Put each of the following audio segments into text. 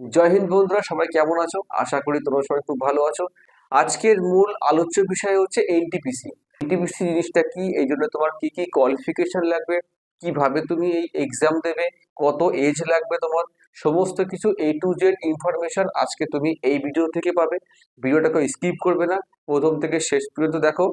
জয় হিন্দ বন্ধুরা, সবাই কেমন আছো? আশা করি তোমরা সবাই খুব ভালো আছো। আজকের মূল আলোচ্য বিষয় হচ্ছে এনটিপিসি এনটিপিসি জিনিসটা কি? এই জন্য তোমার কি কি কোয়ালিফিকেশন লাগবে? কীভাবে তুমি এই এক্সাম দেবে? কত এজ লাগবে তোমার? সমস্ত কিছু এ টু জেড ইনফরমেশন আজকে তুমি এই ভিডিও থেকে পাবে। ভিডিওটাকে স্কিপ করবে না। প্রথম থেকে শেষ পর্যন্ত দেখো।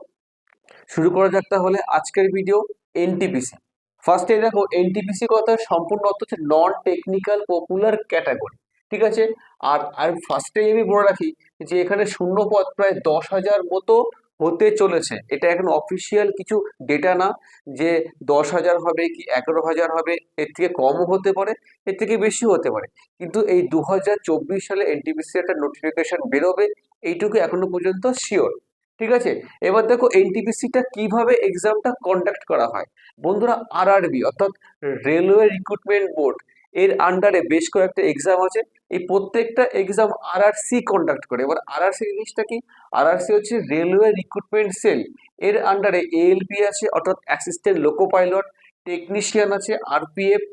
শুরু করা যাক তাহলে আজকের ভিডিও এনটিপিসি ফার্স্টে দেখো এনটিপিসি কথা সম্পূর্ণ অর্থ হচ্ছে নন টেকনিক্যাল পপুলার ক্যাটাগরি ঠিক আছে? আর আর ফার্স্টেই আমি বলে রাখি যে এখানে শূন্য পদ প্রায় দশ হাজার মতো হতে চলেছে। এটা এখন অফিসিয়াল কিছু ডেটা না যে দশ হাজার হবে কি এগারো হাজার হবে, এর থেকে কমও হতে পারে, এর থেকে বেশিও হতে পারে। কিন্তু এই দু হাজার চব্বিশ সালে এনটিপিসি একটা নোটিফিকেশন বেরোবে, এইটুকু এখনও পর্যন্ত শিওর ঠিক আছে? এবার দেখো এনটিপিসিটা কীভাবে এক্সামটা কন্ডাক্ট করা হয়? বন্ধুরা আরআরবি অর্থাৎ রেলওয়ে রিক্রুটমেন্ট বোর্ড এর আন্ডারে বেশ কয়েকটা এক্সাম আছে। এই প্রত্যেকটা এক্সাম আর সি কন্ডাক্ট করে। এবার আরআরসি জিনিসটা কি? আরআরসি হচ্ছে রেলওয়ে রিক্রুটমেন্ট সেল এর আন্ডারে এএলপি আছে, অর্থাৎ অ্যাসিস্ট্যান্ট লোকো পাইলট টেকনিশিয়ান আছে আরপিএফ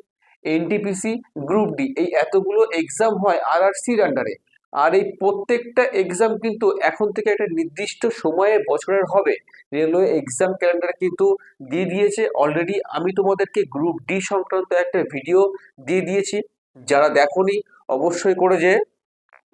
এনটিপিসি গ্রুপ ডি এই এতগুলো এক্সাম হয় আরআরসির আন্ডারে আর এই প্রত্যেকটা এক্সাম কিন্তু এখন থেকে একটা নির্দিষ্ট সময়ে বছরের হবে। রেলওয়ে এক্সাম ক্যালেন্ডার কিন্তু দিয়ে দিয়েছে। অলরেডি আমি তোমাদেরকে গ্রুপ ডি সংক্রান্ত একটা ভিডিও দিয়ে দিয়েছি। যারা দেখোনি, অবশ্যই করে যে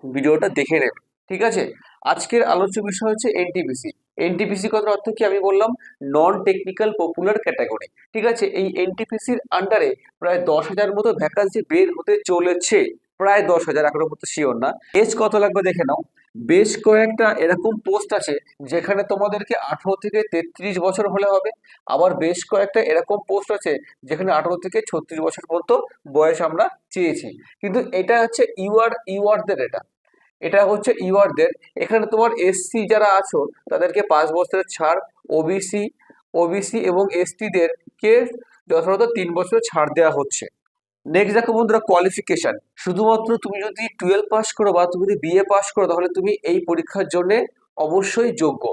ভিডিওটা দেখে নেবে। ঠিক আছে? আজকের আলোচ্য বিষয় হচ্ছে এনটিপিসি এনটিপিসি কথার অর্থ কি? আমি বললাম নন টেকনিক্যাল পপুলার ক্যাটাগরি ঠিক আছে? এই এনটিপিসির আন্ডারে প্রায় দশ হাজার মতো ভ্যাকান্সি বের হতে চলেছে। প্রায় দশ হাজার এখনও মতো শিওর না। এজ কত লাগবে দেখে নাও। বেশ কয়েকটা এরকম পোস্ট আছে, যেখানে তোমাদেরকে আঠারো থেকে তেত্রিশ বছর হলে হবে। আবার বেশ কয়েকটা এরকম পোস্ট আছে, যেখানে আঠারো থেকে ছত্রিশ বছর পর্যন্ত বয়স আমরা চেয়েছি। কিন্তু এটা হচ্ছে ইউআর, ইউআরদের এটা এটা হচ্ছে ইউআরদের। এখানে তোমার এসসি যারা আছো, তাদেরকে পাঁচ বছরের ছাড় ওবিসি ওবিসি এবং এসটিদের কে যথাযথ তিন বছর ছাড় দেওয়া হচ্ছে। নেক্সট দেখো বন্ধুরা কোয়ালিফিকেশন শুধুমাত্র তুমি যদি টুয়েলভ পাস করো বা তুমি যদি বিএ পাস করো, তাহলে তুমি এই পরীক্ষার জন্য অবশ্যই যোগ্য।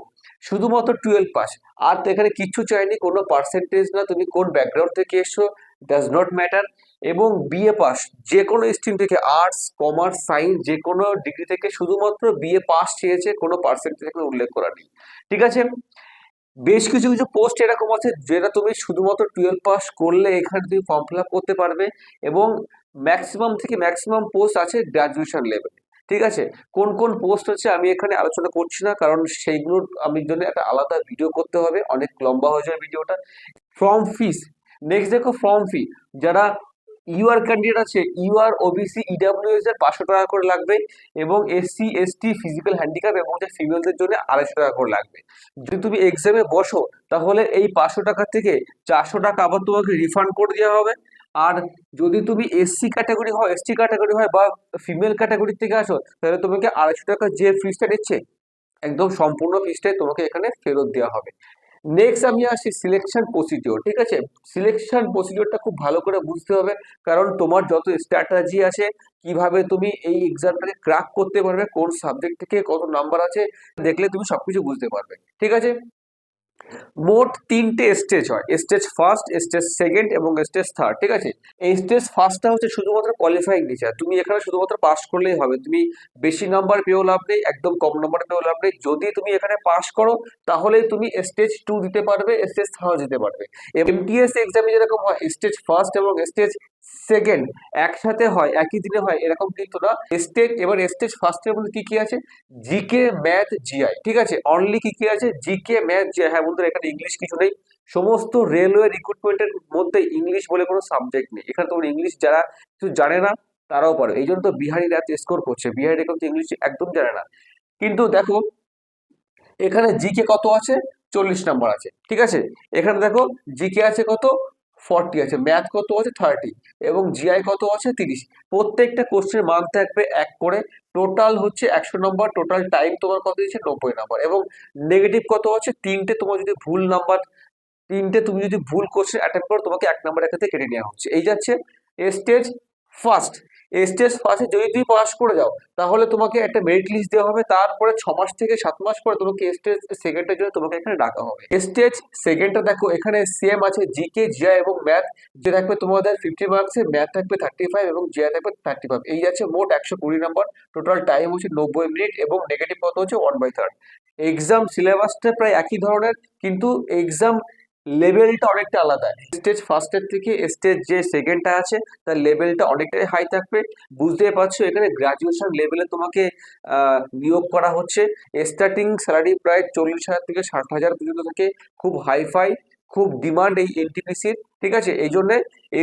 শুধুমাত্র টুয়েলভ পাস আর তো এখানে কিচ্ছু চাইনি, কোনো পার্সেন্টেজ না, তুমি কোন ব্যাকগ্রাউন্ড থেকে এসছো ডাজ নট ম্যাটার এবং বিএ পাস যে কোনো স্ট্রিম থেকে আর্টস কমার্স সায়েন্স যে কোনো ডিগ্রি থেকে শুধুমাত্র বিএ পাস চেয়েছে, কোনো পার্সেন্টেজ এখানে উল্লেখ করা নেই। ঠিক আছে? বেশ কিছু কিছু পোস্ট এরকম আছে যেটা তুমি শুধুমাত্র টুয়েলভ পাস করলে এখানে তুমি ফর্ম ফিল করতে পারবে এবং ম্যাক্সিমাম থেকে ম্যাক্সিমাম পোস্ট আছে গ্রাজুয়েশন লেভেল ঠিক আছে? কোন কোন পোস্ট আছে আমি এখানে আলোচনা করছি না, কারণ সেইগুলোর আমি জন্য একটা আলাদা ভিডিও করতে হবে, অনেক লম্বা হয়ে যায় ভিডিওটা ফর্ম ফিস নেক্সট দেখো ফর্ম ফি যারা ইউআর ক্যান্ডিডেট আছে ইউআর ওবিসি ইডাব্লিউএস এর পাঁচশো টাকা করে লাগবে এবং এসসি এসটি ফিজিক্যাল হ্যান্ডিক্যাপ এবং যে ফিমেলদের জন্য আড়াইশো টাকা করে লাগবে। যদি তুমি এক্সামে বসো, তাহলে এই পাঁচশো টাকা থেকে চারশো টাকা আবার তোমাকে রিফান্ড করে দেওয়া হবে। আর যদি তুমি এসসি ক্যাটাগরি হয় এসটি ক্যাটাগরি হয় বা ফিমেল ক্যাটাগরি থেকে আসো, তাহলে তোমাকে আড়াইশো টাকা যে ফিসটা দিচ্ছে, একদম সম্পূর্ণ ফিসটাই তোমাকে এখানে ফেরত দেওয়া হবে। নেক্সট আমি আসি সিলেকশন প্রসিডিওর ঠিক আছে? সিলেকশন প্রসিডিওরটা খুব ভালো করে বুঝতে হবে, কারণ তোমার যত স্ট্র্যাটাজি আছে, কীভাবে তুমি এই এক্সামটাকে ক্র্যাক করতে পারবে, কোন সাবজেক্ট থেকে কত নাম্বার আছে, দেখলে তুমি সবকিছু বুঝতে পারবে, ঠিক আছে? মোট তিনটে স্টেজ হয়। স্টেজ ফার্স্ট স্টেজ সেকেন্ড এবং স্টেজ থার্ড ঠিক আছে? এই স্টেজ ফার্স্টটা হচ্ছে শুধুমাত্র কোয়ালিফাইং নেচার তুমি এখানে শুধুমাত্র পাস করলেই হবে। তুমি বেশি নাম্বার পেয়েও লাভ নেই, একদম কম নাম্বার পেয়েও লাভ নেই। যদি তুমি এখানে পাস করো তাহলে তুমি স্টেজ টু দিতে পারবে স্টেজ থার্ড দিতে পারবে। এমটিএস এক্সামে যেরকম হয় স্টেজ ফার্স্ট এবং স্টেজ সেকেন্ড, একসাথে হয়, একই দিনে হয়, এরকম কিন্তু না। স্টেজ এবার স্টেজ ফার্স্টের মধ্যে কি কি আছে? জিকে ম্যাথ জিআই ঠিক আছে? অনলি কি কি আছে? জিকে ম্যাথ জিআই হ্যাঁ বন্ধুরা, এখানে ইংলিশ কিছু নেই। সমস্ত রেলওয়ে রিক্রুটমেন্টের মধ্যে ইংলিশ বলে কোনো সাবজেক্ট নেই। এখানে তোমার ইংলিশ যারা কিছু জানে না, তারাও পারে এই জন্য তো বিহারিরা এত স্কোর করছে। বিহারিরা কিন্তু ইংলিশ একদম জানে না। কিন্তু দেখো, এখানে জিকে কত আছে? চল্লিশ নাম্বার আছে। ঠিক আছে? এখানে দেখো, জিকে আছে কত? ফর্টি আছে। ম্যাথ কত আছে? থার্টি এবং জিআই কত আছে? তিরিশ। প্রত্যেকটা কোশ্চেনের মান থাকবে এক করে। টোটাল হচ্ছে একশো নম্বর টোটাল টাইম তোমার কত দিয়েছে? নব্বই নম্বর এবং নেগেটিভ কত আছে? তিনটে তোমার যদি ভুল নাম্বার তিনটে তুমি যদি ভুল কোশ্চেন অ্যাটেম্প করো, তোমাকে এক নাম্বার এখান থেকে কেটে নেওয়া হচ্ছে। এই যাচ্ছে স্টেজ ফার্স্ট স্টেজ ফার্স্টে যদি তুমি পাস করে যাও, তাহলে তোমাকে একটা মেরিট লিস্ট দেওয়া হবে। তারপরে ছ মাস থেকে সাত মাস পরে তোমাকে স্টেজ সেকেন্ডের জন্য তোমাকে এখানে ডাকা হবে। স্টেজ সেকেন্ডটা দেখো, এখানে সেম আছে জিকে জিআই এবং ম্যাথ যে থাকবে তোমাদের ফিফটি মার্কসে ম্যাথ থাকবে থার্টি ফাইভ এবং জিআই থাকবে থার্টি ফাইভ এই আছে মোট একশো কুড়ি নম্বর টোটাল টাইম হচ্ছে নব্বই মিনিট এবং নেগেটিভ কত হচ্ছে ওয়ান বাই থার্ড এক্সাম সিলেবাসটা প্রায় একই ধরনের, কিন্তু এক্সাম লেভেলটা অনেকটা আলাদা। স্টেজ ফার্স্টের থেকে স্টেজ যে সেকেন্ডটা আছে, তার লেভেলটা অনেকটাই হাই থাকবে। বুঝতে পারছ, এখানে গ্রাজুয়েশন লেভেলে তোমাকে নিয়োগ করা হচ্ছে। স্টার্টিং স্যালারি প্রায় চল্লিশ হাজার থেকে ষাট হাজার পর্যন্ত থাকে। খুব হাইফাই খুব ডিমান্ড এই এনটিপিসির ঠিক আছে? এই জন্য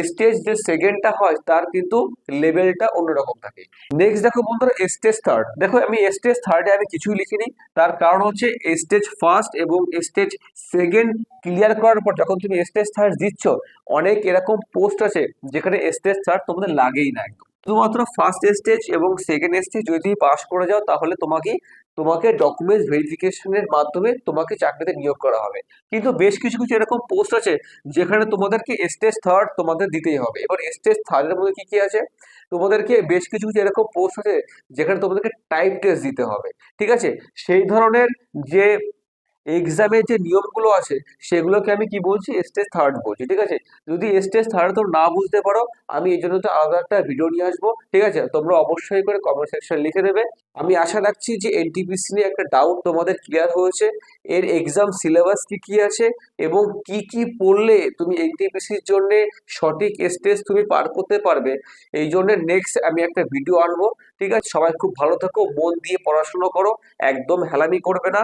স্টেজ যে সেকেন্ডটা হয়, তার কিন্তু লেভেলটা অন্যরকম থাকে। নেক্সট দেখো বন্ধুরা স্টেজ থার্ড দেখো, আমি স্টেজ থার্ডে আমি কিছুই লিখিনি। তার কারণ হচ্ছে স্টেজ ফার্স্ট এবং স্টেজ সেকেন্ড ক্লিয়ার করার পর যখন তুমি স্টেজ থার্ড দিচ্ছ, অনেক এরকম পোস্ট আছে যেখানে স্টেজ থার্ড তোমাদের লাগেই না একদম। শুধুমাত্র ফার্স্ট স্টেজ এবং সেকেন্ড স্টেজ যদি পাস করে যাও, তাহলে তোমাকে তোমাকে ডকুমেন্টস ভেরিফিকেশনের মাধ্যমে তোমাকে চাকরিতে নিয়োগ করা হবে। কিন্তু বেশ কিছু কিছু এরকম পোস্ট আছে, যেখানে তোমাদেরকে স্টেজ থার্ড তোমাদের দিতেই হবে। এবার স্টেজ থার্ডের মধ্যে কী কী আছে? তোমাদেরকে বেশ কিছু কিছু এরকম পোস্ট আছে, যেখানে তোমাদেরকে টাইপ টেস্ট দিতে হবে। ঠিক আছে? সেই ধরনের যে এক্সামের যে নিয়মগুলো আছে, সেগুলোকে আমি কি বলছি? স্টেজ থার্ড বলছি, ঠিক আছে? যদি স্টেজ থার্ড তো না বুঝতে পারো, আমি এই জন্য তো আলাদা একটা ভিডিও নিয়ে আসব, ঠিক আছে? তোমরা অবশ্যই করে কমেন্ট সেকশন লিখে দেবে। আমি আশা রাখছি যে এনটিপিসি নিয়ে একটা ডাউট তোমাদের ক্লিয়ার হয়েছে। এর এক্সাম সিলেবাস কি কি আছে এবং কি কি পড়লে তুমি এনটিপিসির জন্য সঠিক স্টেজ তুমি পার করতে পারবে, এই জন্য নেক্সট আমি একটা ভিডিও আনব, ঠিক আছে? সবাই খুব ভালো থাকো, মন দিয়ে পড়াশুনো করো, একদম হেলামি করবে না।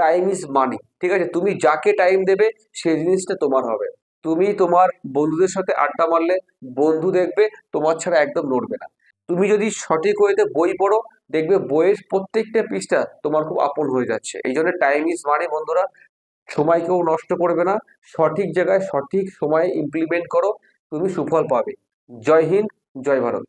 টাইম ইজ মানি ঠিক আছে? তুমি যাকে টাইম দেবে, সেই জিনিসটা তোমার হবে। তুমি তোমার বন্ধুদের সাথে আড্ডা মারলে, বন্ধু দেখবে, তোমার ছাড়া একদম নড়বে না। তুমি যদি সঠিক ওয়েতে বই পড়ো, দেখবে বইয়ের প্রত্যেকটা পৃষ্ঠা তোমার খুব আপন হয়ে যাচ্ছে। এই জন্য টাইম ইজ মানি বন্ধুরা। সময় কেউ নষ্ট করবে না। সঠিক জায়গায় সঠিক সময়ে ইমপ্লিমেন্ট করো। তুমি সুফল পাবে। জয় হিন্দ, জয় ভারত।